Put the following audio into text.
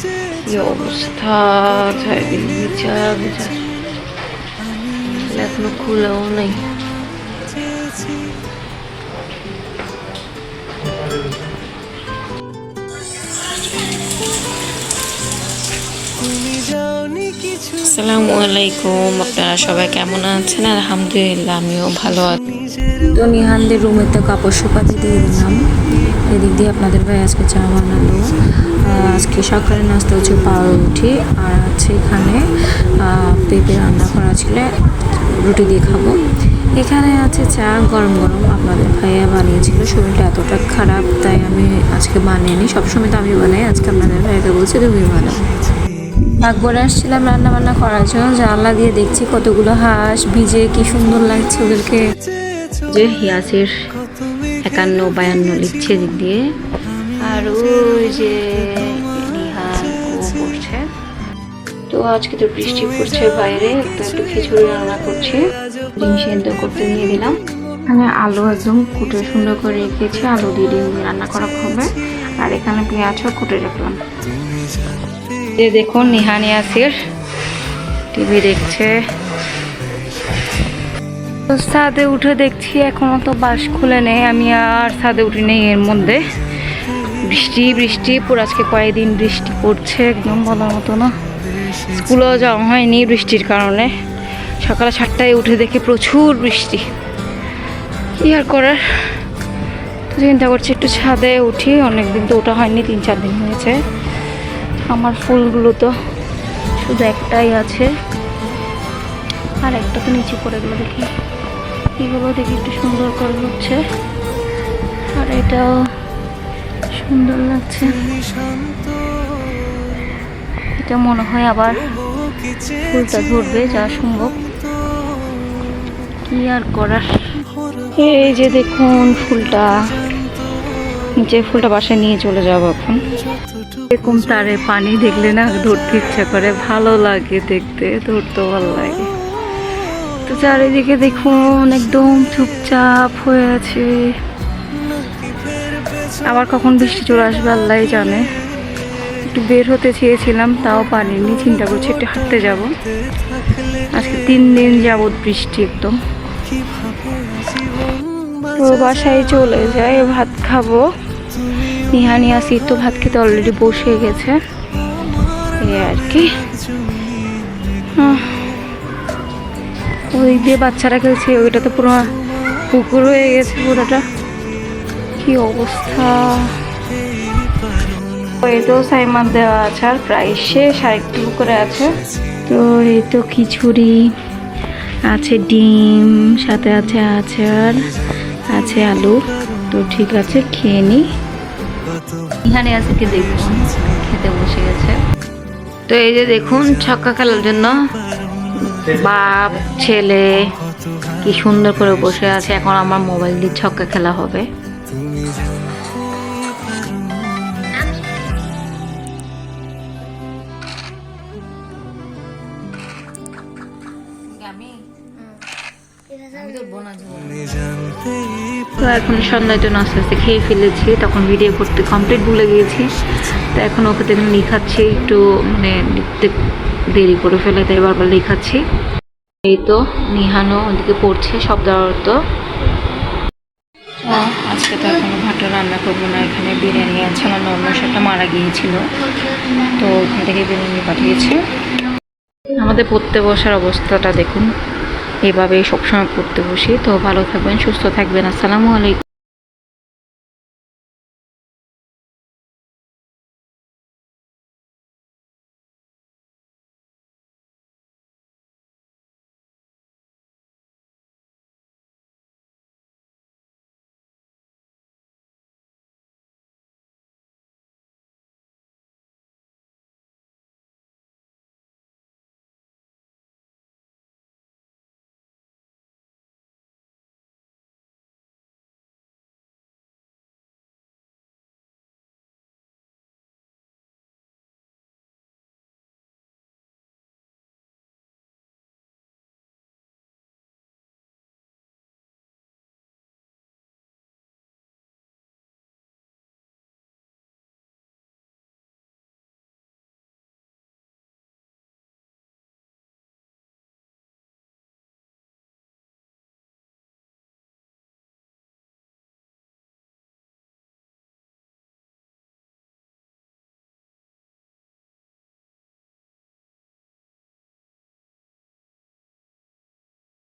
কি অবস্থা? চারিদিকে এখনও খুলেও নেই। আসসালামু আলাইকুম আপনারা সবাই কেমন আছেন? আলহামদুলিল্লাহ আমিও ভালো আছি। তো নিহানদের রুমে তো কাপড় শুকাতে দিয়ে দিলাম। এদিক দিয়ে আপনাদের ভাই আজকে চা বানালো। আজকে সকালে নাস্তা হচ্ছে পাউরুটি আর আছে এখানে পেঁপে রান্না করা ছিল, রুটি দিয়ে খাব। এখানে আছে চা গরম গরম, আপনাদের ভাইয়া বানিয়েছিল, শরীরটা এতটা খারাপ, তাই আমি আজকে বানিয়ে সবসময় তো আমি বানাই, আজকে আপনাদের ভাইয়াকে বলছি, তুমি বানাও। একবার আসছিলাম রান্না বান্না করার জন্য, জানলা দিয়ে দেখছি কতগুলো হাঁস ভিজে, কি সুন্দর লাগছে ওদেরকে। যে হিয়াসের একান্ন বায়ান্ন লিখছে দিক দিয়ে। আর ওই যে নিহান ও পড়ছে। তো আজকে তো বৃষ্টি পড়ছে বাইরে তো একটু খিচুড়ি রান্না করছি। ডিম সেদ্ধ করতে নিয়ে দিলাম এখানে আলু একদম কুটে সুন্দর করে রেখেছি আলু দিয়ে ডিম রান্না করা হবে। আর এখানে পেঁয়াজও কুটে রাখলাম। যে দেখুন নিহান ইয়াসির টিভি দেখছে। ছাদে উঠে দেখছি এখনও তো বাস খুলে নেই। আমি আর ছাদে উঠি নেই এর মধ্যে। বৃষ্টি বৃষ্টি, পুরো আজকে কয়েকদিন বৃষ্টি পড়ছে, একদম বলার মতো না। স্কুলেও যাওয়া হয়নি বৃষ্টির কারণে। সকালে সাতটায় উঠে দেখে প্রচুর বৃষ্টি। কি আর করার? তো চিন্তা করছি একটু ছাদে উঠি। অনেক দিন তো ওঠা হয়নি, তিন চার দিন হয়েছে। আমার ফুলগুলো তো শুধু একটাই আছে। আর একটা তো নিচে পড়ে গেলো দেখি। এগুলো দেখি একটু সুন্দর করে হচ্ছে। আর এটাও সুন্দর লাগছে। এটা মনে হয় আবার ফুলটা ধরবে, যা সম্ভব। কি আর করার? এই যে দেখুন ফুলটা। যে ফুলটা বাসায় নিয়ে চলে যাব এখন। এরকম তারে পানি দেখলে না ধরতে ইচ্ছা করে। ভালো লাগে দেখতে ধরতে ভালো লাগে। তো চারিদিকে দেখুন একদম চুপচাপ হয়ে আছে। আবার কখন বৃষ্টি চলে আসবে আল্লাহ জানে। একটু বের হতে চেয়েছিলাম তাও পারিনি চিন্তা করছি একটু হাঁটতে যাব। আজকে তিন দিন যাবৎ বৃষ্টি একদম। তো বাসায় চলে যাই ভাত খাব। নিহানি আসি তো ভাত খেতে অলরেডি বসে গেছে। এই আর কি। আহ, ওই দিয়ে বাচ্চারা খেলছে ওইটা তো পুরো পুকুর হয়ে গেছে পুরোটা। কি অবস্থা? এই তো সাইমার দেওয়া আছে, আর প্রায় শেষ আর একটু করে আছে। তো এই তো খিচুড়ি, আছে ডিম, সাথে আছে আচার, আছে আলু। তো ঠিক আছে, খেয়ে নিই এখানে আছে কি দেখুন, খেতে বসে গেছে। তো এই যে দেখুন, ছক্কা খেলার জন্য। বাপ ছেলে কি সুন্দর করে বসে আছে। এখন আমার মোবাইল দিয়ে ছক্কা খেলা হবে। তো এখন সন্ধ্যায় জন্য আস্তে আস্তে খেয়ে ফেলেছি তখন ভিডিও করতে কমপ্লিট ভুলে গিয়েছি। তো এখন ওকে দেখুন লিখাচ্ছি একটু মানে লিখতে দেরি করে ফেলে তাই বারবার লিখাচ্ছি। এই তো নিহানো ওদিকে পড়ছে শব্দ অর্থ আজকে তো এখনও ভাতটা রান্না করব না এখানে বিরিয়ানি আছে আমার নর্মাল একটা মারা গিয়েছিল তো ওখান থেকে বিরিয়ানি পাঠিয়েছে। আমাদের পড়তে বসার অবস্থাটা দেখুন। এভাবে সবসময় পড়তে বসি। তো ভালো থাকবেন সুস্থ থাকবেন। আসসালামু আলাইকুম।